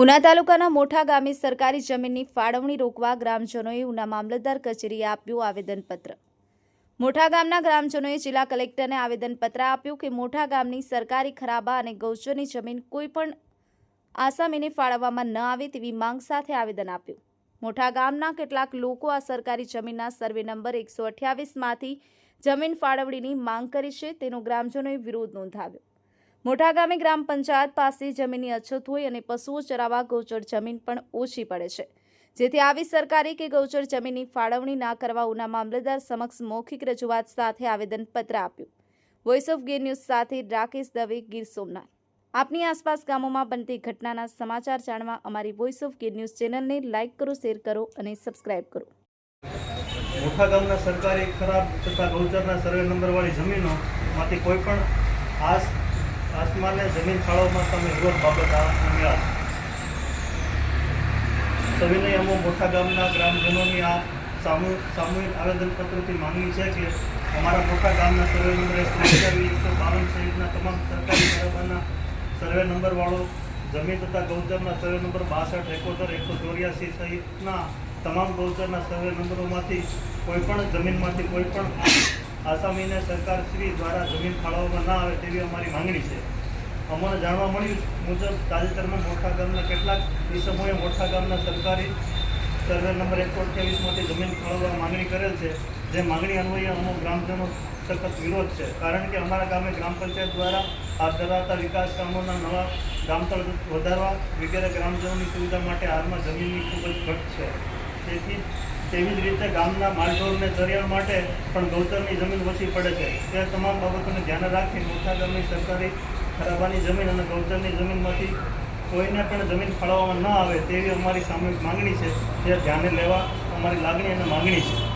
ઉના તાલુકાના મોઠા ગામે સરકારી જમીનની ફાળવણી રોકવા ગ્રામજનોએ ઉના મામલતદાર કચેરીએ આપ્યું આવેદનપત્ર. મોઠા ગામના ગ્રામજનોએ જિલ્લા કલેક્ટરને આવેદનપત્ર આપ્યું કે મોઠા ગામની સરકારી ખરાબા અને ગૌચરની જમીન કોઈપણ આસામીને ફાળવવામાં ન આવે તેવી માંગ સાથે આવેદન આપ્યું. મોઠા ગામના કેટલાક લોકો આ સરકારી જમીનના સર્વે નંબર એકસો અઠ્યાવીસમાંથી જમીન ફાળવણીની માંગ કરી છે તેનો ગ્રામજનોએ વિરોધ નોંધાવ્યો. મોટા ગામે ગ્રામ પંચાયત પાસે જમીનની અછત હોય અને પશુઓ ચરાવવા ગૌચર જમીન પણ ઓછી પડે છે. જેથી આવી સરકારી કે ગૌચર જમીનની ફાળવણી ના કરવા ઉના મામલતદાર સમક્ષ મૌખિક રજૂઆત સાથે આવેદનપત્ર આપ્યું. વોઇસ ઓફ ગીર ન્યૂઝ સાથે રાકેશ દવે, ગીર સોમનાથ. આપની આસપાસ ગામોમાં બનતી ઘટનાના સમાચાર જાણવા અમારી વોઇસ ઓફ ગીર ન્યૂઝ ચેનલને લાઇક કરો, શેર કરો અને સબસ્ક્રાઇબ કરો. મોટા ગામના સરકારી ખરાબ તથા ગૌચરના સર્વે નંબરવાળી જમીનોમાંથી કોઈ પણ આસ આસમાને જમીન ફાળવમાં તમે વિરોધ બાબત આવ્યા સવિનય અમો મોટા ગામના ગ્રામજનોની આ સામૂહિક સામૂહિક આવેદનપત્રથી માંગણી છે કે અમારા મોટા ગામના સર્વે નંબર એકસો બાવન સહિતના તમામ સરકારી ખરાબાના સર્વે નંબરવાળો, જમીન તથા ગૌચરના સર્વે નંબર બાસઠ, એકોતેર, એકસો ચોર્યાસી સહિતના તમામ ગૌચરના સર્વે નંબરોમાંથી કોઈ પણ જમીનમાંથી કોઈ પણ આસામીને સરકાર શ્રી દ્વારા જમીન ફાળવવામાં ના આવે તેવી અમારી માંગણી છે. અમને જાણવા મળ્યું મુજબ તાજેતરમાં મોટા ગામના કેટલાક ઈસમોએ મોટા ગામના સરકારી સર્વે નંબર એકસો અઠ્યાવીસમાંથી જમીન ફાળવવા માંગણી કરેલ છે. જે માંગણી અન્વયે અમુક ગ્રામજનો સખત વિરોધ છે. કારણ કે અમારા ગામે ગ્રામ પંચાયત દ્વારા હાથ ધરાતા વિકાસ કામોના નવા ગામતળ વધારવા વગેરે ગ્રામજનોની સુવિધા માટે હાલમાં જમીનની ખૂબ જ ઘટ છે. તેવી જ રીતે ગામના માલઢોરને ચરિયાણ માટે પણ ગૌચરની જમીન ઓછી પડે છે. તે તમામ બાબતોને ધ્યાને રાખી મોટા ગામની સરકારી ખરાબાની જમીન અને ગૌચરની જમીનમાંથી કોઈને પણ જમીન ફાળવવામાં ન આવે તેવી અમારી સામૂહિક માંગણી છે. જે ધ્યાને લેવા અમારી લાગણી અને માંગણી છે.